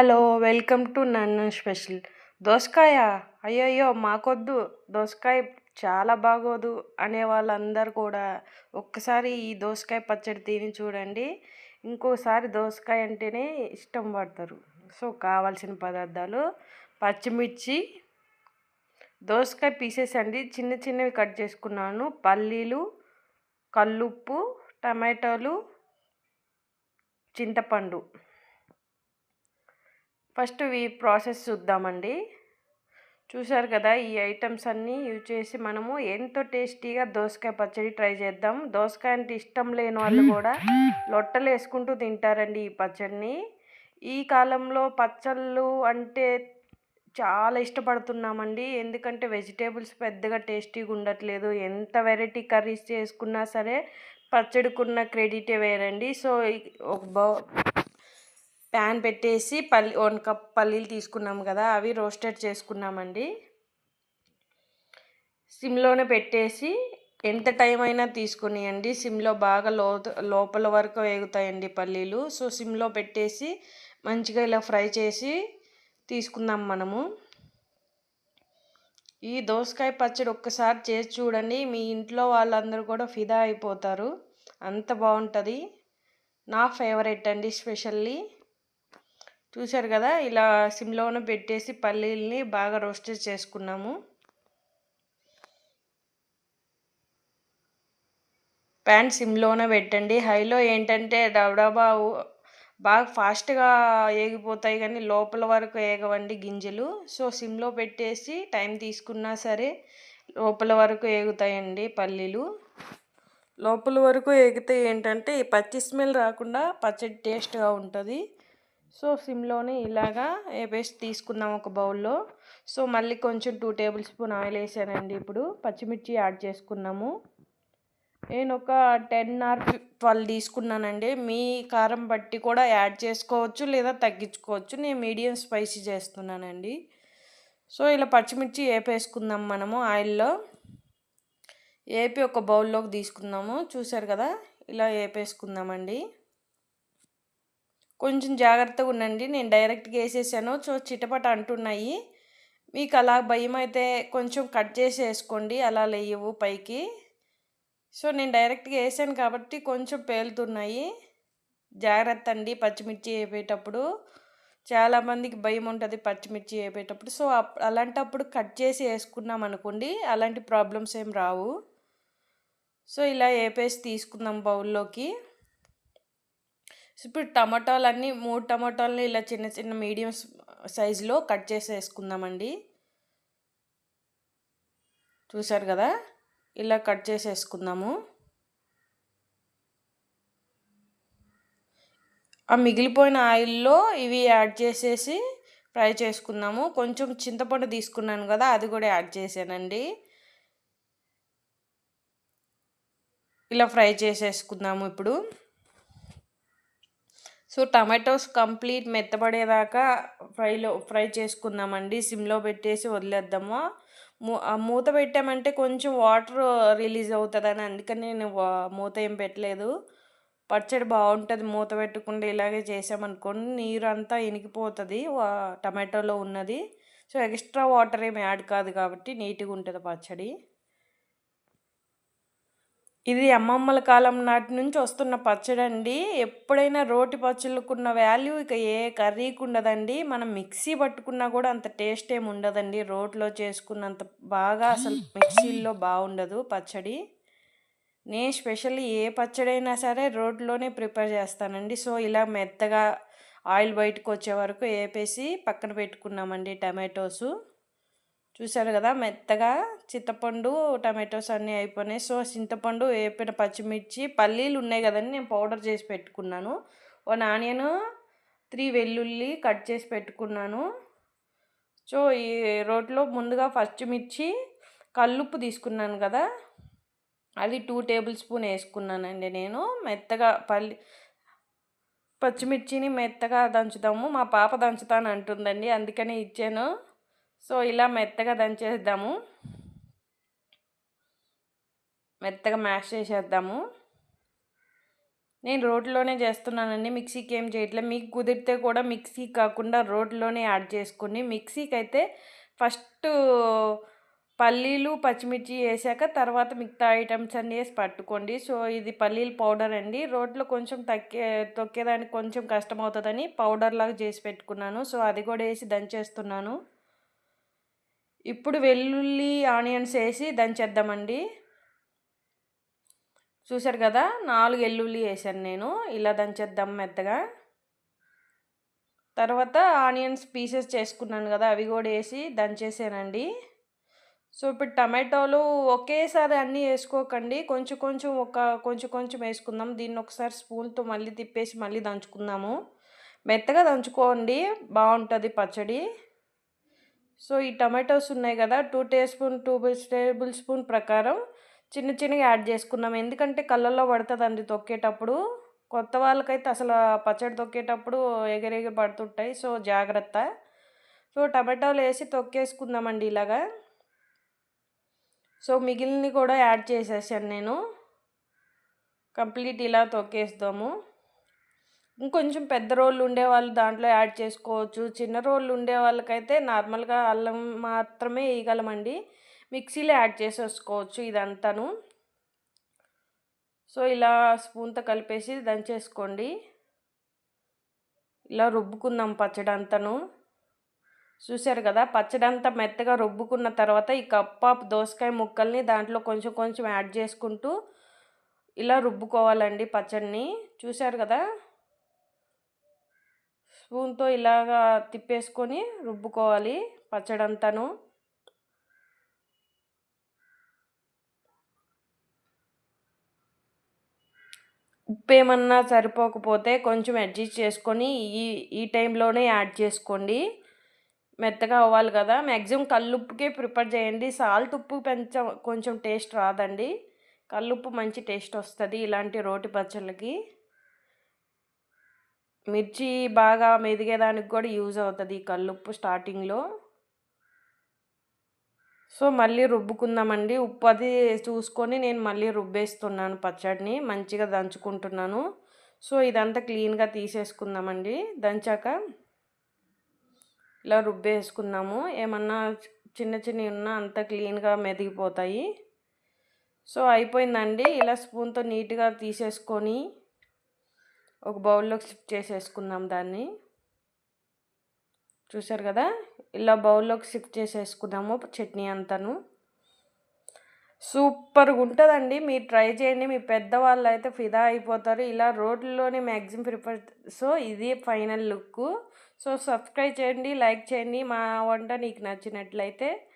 Hello welcome to నన్ను special. దోసకాయ? అయ్యయ్యో మాకొద్దు. దోసకాయ చాలా బాగోదు అనే వాళ్ళందరూ కూడా ఒక్కసారి ఈ దోసకాయ పచ్చడి తిని చూడండి. ఇంకోసారి దోసకాయ అంటేనే ఇష్టం పడతారు. సో కావాల్సిన పదార్థాలు పచ్చిమిర్చి దోసకాయ పీసెస్ అండి. చిన్న చిన్నవి కట్ చేసుకున్నాను. పల్లీలు కల్లుప్పు టమాటోలు చింతపండు. ఫస్ట్ ఈ ప్రాసెస్ చూద్దామండి. చూసారు కదా ఈ ఐటమ్స్ అన్నీ యూజ్ చేసి మనము ఎంతో టేస్టీగా దోసకాయ పచ్చడి ట్రై చేద్దాం. దోసకాయ అంటే ఇష్టం లేని వాళ్ళు కూడా లొట్టలు వేసుకుంటూ తింటారండి ఈ పచ్చడిని. ఈ కాలంలో పచ్చళ్ళు అంటే చాలా ఇష్టపడుతున్నామండి. ఎందుకంటే వెజిటేబుల్స్ పెద్దగా టేస్టీగా ఉండట్లేదు. ఎంత వెరైటీ కర్రీస్ చేసుకున్నా సరే పచ్చడికున్న క్రెడిటే వేరండి. సో ఒక బౌ ప్యాన్ పెట్టేసి పల్లి వన్ కప్ పల్లీలు తీసుకున్నాం కదా అవి రోస్టెడ్ చేసుకున్నామండి. సిమ్లోనే పెట్టేసి ఎంత టైం అయినా తీసుకునియండి. సిమ్లో బాగా లో లోపల వరకు వేగుతాయండి పల్లీలు. సో సిమ్లో పెట్టేసి మంచిగా ఇలా ఫ్రై చేసి తీసుకుందాం మనము. ఈ దోసకాయ పచ్చడి ఒక్కసారి చేసి చూడండి. మీ ఇంట్లో వాళ్ళందరూ కూడా ఫిదా అయిపోతారు. అంత బాగుంటుంది. నా ఫేవరెట్ అండి స్పెషల్లీ. చూశారు కదా? ఇలా సిమ్లోనే పెట్టేసి పల్లీల్ని బాగా రోస్ట్ చేసుకున్నాము. ప్యాన్ సిమ్లోనే పెట్టండి. హైలో ఏంటంటే డబడబా బాగా ఫాస్ట్గా ఏగిపోతాయి కానీ లోపల వరకు ఏగవండి గింజలు. సో సిమ్లో పెట్టేసి టైం తీసుకున్నా సరే లోపల వరకు ఏగుతాయండి పల్లీలు. లోపల వరకు ఏగితే ఏంటంటే పచ్చి స్మెల్ రాకుండా పచ్చడి టేస్ట్గా ఉంటుంది. సో సిమ్లోనే ఇలాగా వేస్ట్ తీసుకుందాం ఒక బౌల్లో. సో మళ్ళీ కొంచెం టూ టేబుల్ స్పూన్ ఆయిల్ వేసానండి ఇప్పుడు. పచ్చిమిర్చి యాడ్ చేసుకున్నాము. నేను ఒక టెన్ ఆర్ ట్వెల్వ్ తీసుకున్నానండి. మీ కారం బట్టి కూడా యాడ్ చేసుకోవచ్చు లేదా తగ్గించుకోవచ్చు. నేను మీడియం స్పైసీ చేస్తున్నానండి. సో ఇలా పచ్చిమిర్చి వేపేసుకుందాం మనము ఆయిల్లో. వేపి ఒక బౌల్లోకి తీసుకుందాము. చూసారు కదా? ఇలా వేపేసుకుందామండి కొంచెం జాగ్రత్తగా ఉండండి. నేను డైరెక్ట్గా వేసేసాను. సో చిటపట అంటున్నాయి. మీకు అలా భయం అయితే కొంచెం కట్ చేసి వేసుకోండి అలా లేవు పైకి. సో నేను డైరెక్ట్గా వేసాను కాబట్టి కొంచెం పేలుతున్నాయి. జాగ్రత్త అండి పచ్చిమిర్చి వేపేటప్పుడు. చాలామందికి భయం ఉంటుంది పచ్చిమిర్చి వేపేటప్పుడు. సో అలాంటప్పుడు కట్ చేసి వేసుకున్నాం అనుకోండి అలాంటి ప్రాబ్లమ్స్ ఏం రావు. సో ఇలా వేపేసి తీసుకుందాం బౌల్లోకి. ఇప్పుడు టమాటాలన్నీ మూడు టమాటాలని ఇలా చిన్న చిన్న మీడియం సైజులో కట్ చేసి వేసుకుందామండి చూసారు కదా? ఇలా కట్ చేసేసుకుందాము. ఆ మిగిలిపోయిన ఆయిల్లో ఇవి యాడ్ చేసేసి ఫ్రై చేసుకుందాము. కొంచెం చింతపండు తీసుకున్నాను కదా అది కూడా యాడ్ చేశానండి. ఇలా ఫ్రై చేసేసుకుందాము ఇప్పుడు. సో టమాటోస్ కంప్లీట్ మెత్తబడేదాకా ఫ్రైలో ఫ్రై చేసుకుందామండి. సిమ్లో పెట్టేసి వదిలేద్దాము. మూత పెట్టామంటే కొంచెం వాటర్ రిలీజ్ అవుతుందని అందుకని నేను మూత ఏం పెట్టలేదు. పచ్చడి బాగుంటుంది మూత పెట్టకుండా ఇలాగే చేసామనుకోండి నీరు అంతా ఇనికిపోతుంది టమాటోలో ఉన్నది. సో ఎక్స్ట్రా వాటర్ ఏమి యాడ్ కాదు కాబట్టి నీట్గా ఉంటుంది పచ్చడి. ఇది అమ్మమ్మల కాలం నాటి నుంచి వస్తున్న పచ్చడి అండి ఎప్పుడైనా రోటి పచ్చళ్ళకున్న వాల్యూ ఇక ఏ కర్రీకి ఉండదండి. మనం మిక్సీ పట్టుకున్నా కూడా అంత టేస్ట్ ఏమి ఉండదండి. రోట్లో చేసుకున్నంత బాగా అసలు మిక్సీల్లో బాగుండదు పచ్చడి. నేను స్పెషల్లీ ఏ పచ్చడి అయినా సరే రోడ్లోనే ప్రిపేర్ చేస్తానండి. సో ఇలా మెత్తగా ఆయిల్ బయటకు వచ్చే వరకు వేపేసి పక్కన పెట్టుకున్నామండి టమాటోసు. చూశారు కదా మెత్తగా చింతపండు టమాటోస్ అన్నీ అయిపోయినాయి. సో చింతపండు వేపిన పచ్చిమిర్చి పల్లీలు ఉన్నాయి కదండి నేను పౌడర్ చేసి పెట్టుకున్నాను. వన్ ఆనియన్ త్రీ వెల్లుల్లి కట్ చేసి పెట్టుకున్నాను. సో ఈ రోట్లో ముందుగా పచ్చిమిర్చి కల్లుప్పు తీసుకున్నాను కదా అది టూ టేబుల్ స్పూన్ వేసుకున్నానండి నేను. మెత్తగా పల్లి పచ్చిమిర్చిని మెత్తగా దంచుతాము. మా పాప దంచుతాను అంటుందండి అందుకని ఇచ్చాను. సో ఇలా మెత్తగా దంచేద్దాము. మెత్తగా మ్యాష్ చేసేద్దాము. నేను రోట్లోనే చేస్తున్నానండి మిక్సీకి ఏం చేయట్లేదు మీకు కుదిరితే కూడా మిక్సీ కాకుండా రోట్లోనే యాడ్ చేసుకుని మిక్సీకి అయితే ఫస్ట్ పల్లీలు పచ్చిమిర్చి వేసాక తర్వాత మిగతా ఐటమ్స్ అన్నీ వేసి పట్టుకోండి. సో ఇది పల్లీలు పౌడర్ అండి. రోడ్లో కొంచెం తక్కే తొక్కేదానికి కొంచెం కష్టం అవుతుందని పౌడర్ లాగా చేసి పెట్టుకున్నాను. సో అది కూడా వేసి దంచేస్తున్నాను. ఇప్పుడు వెల్లుల్లి ఆనియన్స్ వేసి దంచేద్దామండి చూసారు కదా నాలుగు వెల్లుల్లి వేసాను నేను. ఇలా దంచేద్దాం మెత్తగా. తర్వాత ఆనియన్స్ పీసెస్ చేసుకున్నాను కదా అవి కూడా వేసి దంచేసానండి సో ఇప్పుడు టమాటోలు ఒకేసారి అన్నీ వేసుకోకండి. కొంచెం కొంచెం ఒక కొంచెం కొంచెం వేసుకుందాం. దీన్ని ఒకసారి స్పూన్తో మళ్ళీ తిప్పేసి మళ్ళీ దంచుకుందాము. మెత్తగా దంచుకోండి. బాగుంటుంది పచ్చడి. సో ఈ టమాటోస్ ఉన్నాయి కదా టూ టే స్పూన్ టూ టేబుల్ స్పూన్ ప్రకారం చిన్న చిన్నగా యాడ్ చేసుకున్నాం. ఎందుకంటే కళ్ళల్లో పడుతుందండి తొక్కేటప్పుడు. కొత్త వాళ్ళకైతే అసలు పచ్చడి తొక్కేటప్పుడు ఎగిరెగిరి పడుతుంటాయి. సో జాగ్రత్త. సో టమాటోలు వేసి తొక్కేసుకుందామండి ఇలాగా. సో మిగిలినవి కూడా యాడ్ చేసేసాను నేను. కంప్లీట్ ఇలా తొక్కేస్తాము. ఇంకొంచెం పెద్ద రోళ్ళు ఉండే వాళ్ళు దాంట్లో యాడ్ చేసుకోవచ్చు. చిన్న రోళ్ళు ఉండే వాళ్ళకైతే నార్మల్గా అల్లం మాత్రమే వేయగలమండి. మిక్సీలో యాడ్ చేసేసుకోవచ్చు ఇదంతాను. సో ఇలా స్పూన్తో కలిపేసి దంచేసుకోండి. ఇలా రుబ్బుకుందాం పచ్చడి అంతను చూశారు కదా పచ్చడి అంతా మెత్తగా రుబ్బుకున్న తర్వాత ఈ కప్ప దోసకాయ ముక్కల్ని దాంట్లో కొంచెం కొంచెం యాడ్ చేసుకుంటూ ఇలా రుబ్బుకోవాలండి పచ్చడిని. చూశారు కదా స్పూన్తో ఇలాగా తిప్పేసుకొని రుబ్బుకోవాలి పచ్చడి అంతాను ఉప్పు ఏమన్నా సరిపోకపోతే కొంచెం అడ్జస్ట్ చేసుకొని ఈ ఈ టైంలోనే యాడ్ చేసుకోండి. మెత్తగా అవ్వాలి కదా. మ్యాక్సిమం కల్లుప్పుకే ప్రిపేర్ చేయండి. సాల్ట్ ఉప్పు పెంచ కొంచెం టేస్ట్ రాదండి. కల్లుప్పు మంచి టేస్ట్ వస్తుంది ఇలాంటి రోటి పచ్చళ్ళకి. మిర్చి బాగా మెదిగేదానికి కూడా యూజ్ అవుతుంది ఈ కల్లుప్పు స్టార్టింగ్లో. సో మళ్ళీ రుబ్బుకుందామండి. ఉప్పు అది చూసుకొని నేను మళ్ళీ రుబ్బేస్తున్నాను పచ్చడిని. మంచిగా దంచుకుంటున్నాను. సో ఇదంతా క్లీన్గా తీసేసుకుందామండి. దంచాక ఇలా రుబ్బేసుకున్నాము. ఏమన్నా చిన్న చిన్నవి ఉన్నా అంత క్లీన్గా మెదిగిపోతాయి. సో అయిపోయిందండి. ఇలా స్పూన్తో నీట్గా తీసేసుకొని ఒక బౌల్లోకి షిఫ్ట్ చేసేసుకుందాం దాన్ని. చూసారు కదా? ఇలా బౌల్లోకి షిఫ్ట్ చేసేసుకుందాము చట్నీ అంతాను. సూపర్గా ఉంటుందండి. మీరు ట్రై చేయండి. మీ పెద్దవాళ్ళు అయితే ఫిదా అయిపోతారు. ఇలా రోడ్లోనే మ్యాక్సిమం ప్రిఫర్ సో ఇది ఫైనల్ లుక్. సో సబ్స్క్రైబ్ చేయండి లైక్ చేయండి. మా వంట నీకు నచ్చినట్లయితే